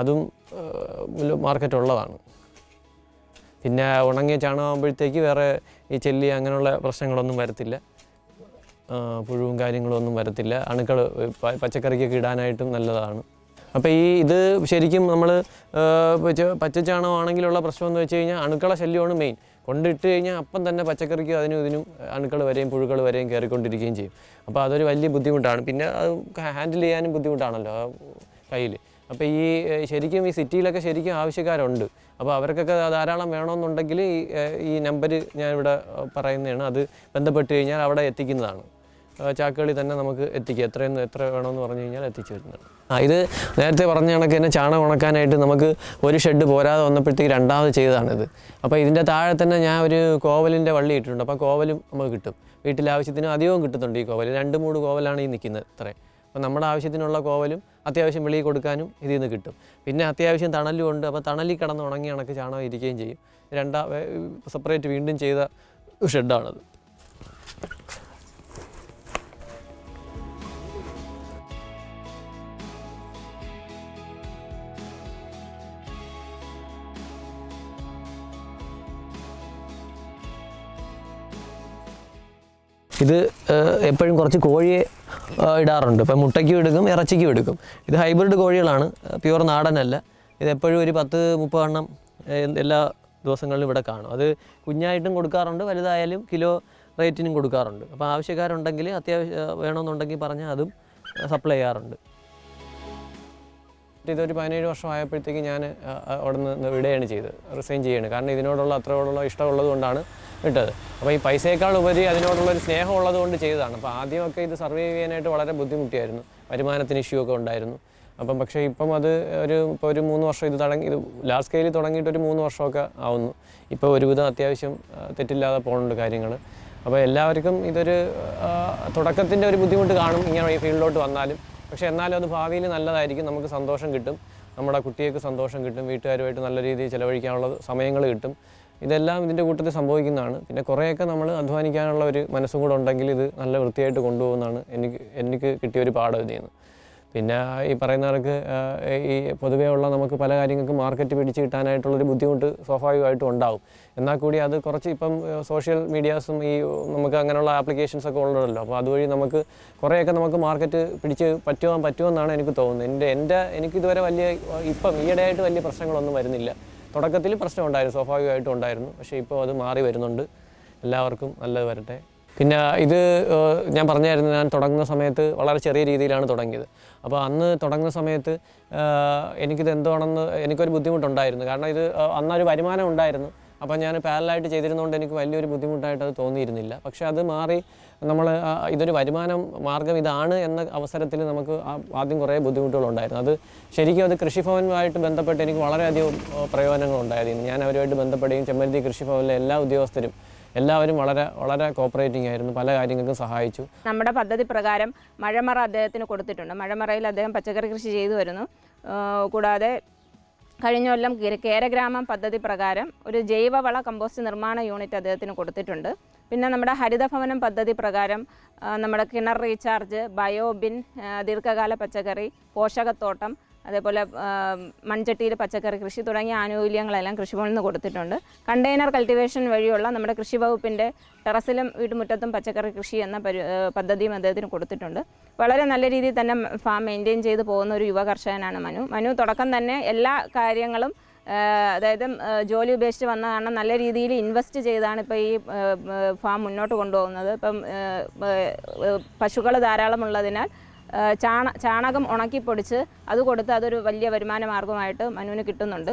അതും ഏഹ്, മാർക്കറ്റ് ഉള്ളതാണ് പിന്നെ ഉണങ്ങിയ ചാണകമാകുമ്പോഴത്തേക്ക് വേറെ ഈ ചെല്ലി അങ്ങനെയുള്ള പ്രശ്നങ്ങളൊന്നും വരത്തില്ല. പുഴുവും കാര്യങ്ങളും ഒന്നും വരത്തില്ല. അണുക്കൾ പച്ചക്കറിക്കൊക്കെ ഇടാനായിട്ടും നല്ലതാണ്. അപ്പോൾ ഈ ഇത് ശരിക്കും നമ്മൾ പച്ച പച്ചച്ചാണകമാണെങ്കിലുള്ള പ്രശ്നം എന്ന് വെച്ച് കഴിഞ്ഞാൽ അണുക്കള ശല്യമാണ് മെയിൻ. കൊണ്ടിട്ട് കഴിഞ്ഞാൽ അപ്പം തന്നെ പച്ചക്കറിക്ക് അതിനും ഇതിനും അണുക്കൾ വരെയും പുഴുക്കൾ വരെയും കയറിക്കൊണ്ടിരിക്കുകയും ചെയ്യും. അപ്പോൾ അതൊരു വലിയ ബുദ്ധിമുട്ടാണ്. പിന്നെ അത് ഹാൻഡിൽ ചെയ്യാനും ബുദ്ധിമുട്ടാണല്ലോ കയ്യിൽ അപ്പോൾ ഈ ശരിക്കും ഈ സിറ്റിയിലൊക്കെ ശരിക്കും ആവശ്യക്കാരുണ്ട്. അപ്പോൾ അവർക്കൊക്കെ ധാരാളം വേണമെന്നുണ്ടെങ്കിൽ ഈ ഈ നമ്പർ ഞാൻ ഇവിടെ പറയുന്നതാണ്. അത് ബന്ധപ്പെട്ട് കഴിഞ്ഞാൽ അവിടെ എത്തിക്കുന്നതാണ്. ചാക്കുകളിൽ തന്നെ നമുക്ക് എത്തിക്കുക എത്രയെന്ന് എത്ര വേണമെന്ന് പറഞ്ഞു കഴിഞ്ഞാൽ എത്തിച്ചു തരുന്നതാണ്. ആ ഇത് നേരത്തെ പറഞ്ഞ കണക്ക് തന്നെ ചാണകം ഉണക്കാനായിട്ട് നമുക്ക് ഒരു ഷെഡ് പോരാതെ വന്നപ്പോഴത്തേക്ക് രണ്ടാമത് ചെയ്തതാണിത്. അപ്പോൾ ഇതിന്റെ താഴെ തന്നെ ഞാൻ ഒരു കോവലിന്റെ വള്ളി ഇട്ടിട്ടുണ്ട്. അപ്പോൾ കോവലും നമുക്ക് കിട്ടും. വീട്ടിലെ ആവശ്യത്തിന് അധികവും കിട്ടുന്നുണ്ട് ഈ കോവൽ. രണ്ട് മൂട് കോവലാണ് ഈ നിൽക്കുന്നത് ഇത്രേ. അപ്പോൾ നമ്മുടെ ആവശ്യത്തിനുള്ള കോവലും അത്യാവശ്യം വെളിയിൽ കൊടുക്കാനും ഇതിൽ നിന്ന് കിട്ടും. പിന്നെ അത്യാവശ്യം തണലും ഉണ്ട് അപ്പോൾ തണലിൽ കിടന്ന് ഉണങ്ങി കണക്ക് ചാണകം ഇരിക്കുകയും ചെയ്യും. രണ്ടാ സെപ്പറേറ്റ് വീണ്ടും ചെയ്ത ഷെഡാണത് ഇത് എപ്പോഴും കുറച്ച് കോഴിയെ ഇടാറുണ്ട്. ഇപ്പം മുട്ടയ്ക്കും എടുക്കും ഇറച്ചിക്കും എടുക്കും. ഇത് ഹൈബ്രിഡ് കോഴികളാണ്. പ്യുവർ നാടനല്ല. ഇത് എപ്പോഴും ഒരു പത്ത് മുപ്പതെണ്ണം എല്ലാ ദിവസങ്ങളിലും ഇവിടെ കാണും. അത് കുഞ്ഞായിട്ടും കൊടുക്കാറുണ്ട് വലുതായാലും കിലോ റേറ്റിനും കൊടുക്കാറുണ്ട്. അപ്പോൾ ആവശ്യക്കാരുണ്ടെങ്കിൽ അത്യാവശ്യം വേണമെന്നുണ്ടെങ്കിൽ പറഞ്ഞാൽ അതും സപ്ലൈ ചെയ്യാറുണ്ട്. ഇതൊരു പതിനേഴ് വർഷം ആയപ്പോഴത്തേക്ക് ഞാൻ അവിടെ നിന്ന് വിടുകയാണ് ചെയ്തത്. റിസൈൻ ചെയ്യാണ് കാരണം ഇതിനോടുള്ള അത്രയോടുള്ള ഇഷ്ടമുള്ളത് കൊണ്ടാണ് വിട്ടത്. അപ്പോൾ ഈ പൈസയേക്കാൾ ഉപരി അതിനോടുള്ള ഒരു സ്നേഹം ഉള്ളത് കൊണ്ട് ചെയ്തതാണ്. അപ്പോൾ ആദ്യമൊക്കെ ഇത് സർവേ ചെയ്യാനായിട്ട് വളരെ ബുദ്ധിമുട്ടിയായിരുന്നു. വരുമാനത്തിന് ഇഷ്യൂ ഒക്കെ ഉണ്ടായിരുന്നു. അപ്പം പക്ഷേ ഇപ്പം അത് ഒരു ഇപ്പോൾ ഒരു മൂന്ന് വർഷം ഇത് തുടങ്ങി ഇത് ലാർജ് സ്കെയിലിൽ തുടങ്ങിയിട്ട് ഒരു മൂന്ന് വർഷമൊക്കെ ആവുന്നു. ഇപ്പോൾ ഒരുവിധം അത്യാവശ്യം തെറ്റില്ലാതെ പോകുന്നുണ്ട് കാര്യങ്ങൾ. അപ്പോൾ എല്ലാവർക്കും ഇതൊരു തുടക്കത്തിന്റെ ഒരു ബുദ്ധിമുട്ട് കാണും ഇങ്ങനെ ഈ ഫീൽഡിലോട്ട് വന്നാലും. പക്ഷേ എന്നാലും അത് ഭാവിയിൽ നല്ലതായിരിക്കും. നമുക്ക് സന്തോഷം കിട്ടും. നമ്മുടെ കുട്ടികൾക്ക് സന്തോഷം കിട്ടും. വീട്ടുകാരുമായിട്ട് നല്ല രീതിയിൽ ചിലവഴിക്കാനുള്ള സമയങ്ങൾ കിട്ടും. ഇതെല്ലാം ഇതിന്റെ കൂട്ടത്തിൽ സംഭവിക്കുന്നതാണ്. പിന്നെ കുറേയൊക്കെ നമ്മൾ അധ്വാനിക്കാനുള്ള ഒരു മനസ്സും കൂടെ ഉണ്ടെങ്കിൽ ഇത് നല്ല വൃത്തിയായിട്ട് കൊണ്ടുപോകുന്നതാണ് എനിക്ക് എനിക്ക് കിട്ടിയ ഒരു പാഠം ഇതിൽ നിന്ന് പിന്നെ ഈ പറയുന്നവർക്ക് ഈ പൊതുവേ ഉള്ള നമുക്ക് പല കാര്യങ്ങൾക്കും മാർക്കറ്റ് പിടിച്ച് കിട്ടാനായിട്ടുള്ളൊരു ബുദ്ധിമുട്ട് സ്വാഭാവികമായിട്ടും ഉണ്ടാവും. എന്നാൽ കൂടി അത് കുറച്ച് ഇപ്പം സോഷ്യൽ മീഡിയാസും ഈ നമുക്ക് അങ്ങനെയുള്ള ആപ്ലിക്കേഷൻസ് ഒക്കെ ഉള്ളതല്ലോ അപ്പോൾ അതുവഴി നമുക്ക് കുറേയൊക്കെ നമുക്ക് മാർക്കറ്റ് പിടിച്ച് പറ്റുവാൻ പറ്റുമെന്നാണ് എനിക്ക് തോന്നുന്നത്. എന്റെ എന്റെ എനിക്കിതുവരെ വലിയ ഇപ്പം ഈയിടെയായിട്ട് വലിയ പ്രശ്നങ്ങളൊന്നും വരുന്നില്ല. തുടക്കത്തിൽ പ്രശ്നം ഉണ്ടായിരുന്നു സ്വാഭാവികമായിട്ടും ഉണ്ടായിരുന്നു. പക്ഷേ ഇപ്പോൾ അത് മാറി വരുന്നുണ്ട്. എല്ലാവർക്കും നല്ലത് വരട്ടെ. പിന്നെ ഇത് ഞാൻ പറഞ്ഞായിരുന്നു ഞാൻ തുടങ്ങുന്ന സമയത്ത് വളരെ ചെറിയ രീതിയിലാണ് തുടങ്ങിയത്. അപ്പോൾ അന്ന് തുടങ്ങുന്ന സമയത്ത് എനിക്കിത് എന്താണെന്ന് എനിക്കൊരു ബുദ്ധിമുട്ടുണ്ടായിരുന്നു. കാരണം ഇത് അന്നൊരു വരുമാനം ഉണ്ടായിരുന്നു. അപ്പോൾ ഞാൻ പാരലായിട്ട് ചെയ്തിരുന്നതുകൊണ്ട് എനിക്ക് വലിയൊരു ബുദ്ധിമുട്ടായിട്ട് അത് തോന്നിയിരുന്നില്ല. പക്ഷേ അത് മാറി നമ്മൾ ഇതൊരു വരുമാനം മാർഗം ഇതാണ് എന്ന അവസരത്തിൽ നമുക്ക് ആദ്യം കുറേ ബുദ്ധിമുട്ടുകളുണ്ടായിരുന്നു. അത് ശരിക്കും അത് കൃഷിഭവനുമായിട്ട് ബന്ധപ്പെട്ട് എനിക്ക് വളരെയധികം പ്രയോജനങ്ങളുണ്ടായിരുന്നു. ഞാൻ അവരുമായിട്ട് ബന്ധപ്പെടുകയും ചെമ്മരുതി കൃഷിഭവനിലെ എല്ലാ ഉദ്യോഗസ്ഥരും എല്ലാവരും വളരെ വളരെ കോപ്പറേറ്റിംഗ് ആയിരുന്നു. പല കാര്യങ്ങൾക്കും സഹായിച്ചു. നമ്മുടെ പദ്ധതി പ്രകാരം മഴമറ അദ്ദേഹത്തിന് കൊടുത്തിട്ടുണ്ട്. മഴമറയിൽ അദ്ദേഹം പച്ചക്കറി കൃഷി ചെയ്തു വരുന്നു. കൂടാതെ കഴിഞ്ഞ കൊല്ലം കേരഗ്രാമം പദ്ധതി പ്രകാരം ഒരു ജൈവവള കമ്പോസ്റ്റ് നിർമ്മാണ യൂണിറ്റ് അദ്ദേഹത്തിന് കൊടുത്തിട്ടുണ്ട്. പിന്നെ നമ്മുടെ ഹരിതഭവനം പദ്ധതി പ്രകാരം നമ്മുടെ കിണർ റീചാർജ് ബയോബിൻ ദീർഘകാല പച്ചക്കറി പോഷകത്തോട്ടം അതേപോലെ മൺചട്ടിയിൽ പച്ചക്കറി കൃഷി തുടങ്ങിയ ആനുകൂല്യങ്ങളെല്ലാം കൃഷിഭവനിൽ നിന്ന് കൊടുത്തിട്ടുണ്ട്. കണ്ടെയ്നർ കൾട്ടിവേഷൻ വഴിയുള്ള നമ്മുടെ കൃഷി വകുപ്പിന്റെ ടെറസിലും വീട്ടുമുറ്റത്തും പച്ചക്കറി കൃഷി എന്ന പരി പദ്ധതിയും അദ്ദേഹത്തിന് കൊടുത്തിട്ടുണ്ട്. വളരെ നല്ല രീതിയിൽ തന്നെ ഫാം മെയിന്റെയിൻ ചെയ്ത് പോകുന്ന ഒരു യുവ കർഷകനാണ് മനു. മനു തുടക്കം തന്നെ എല്ലാ കാര്യങ്ങളും അതായത് ജോലി ഉപേക്ഷിച്ച് വന്ന കാരണം നല്ല രീതിയിൽ ഇൻവെസ്റ്റ് ചെയ്താണ് ഇപ്പോൾ ഈ ഫാം മുന്നോട്ട് കൊണ്ടുപോകുന്നത്. ഇപ്പം പശുക്കൾ ധാരാളമുള്ളതിനാൽ ചാണ ചാണകം ഉണക്കിപ്പൊടിച്ച് അത് കൊടുത്ത് അതൊരു വലിയ വരുമാന മാർഗമായിട്ട് മനുവിന് കിട്ടുന്നുണ്ട്.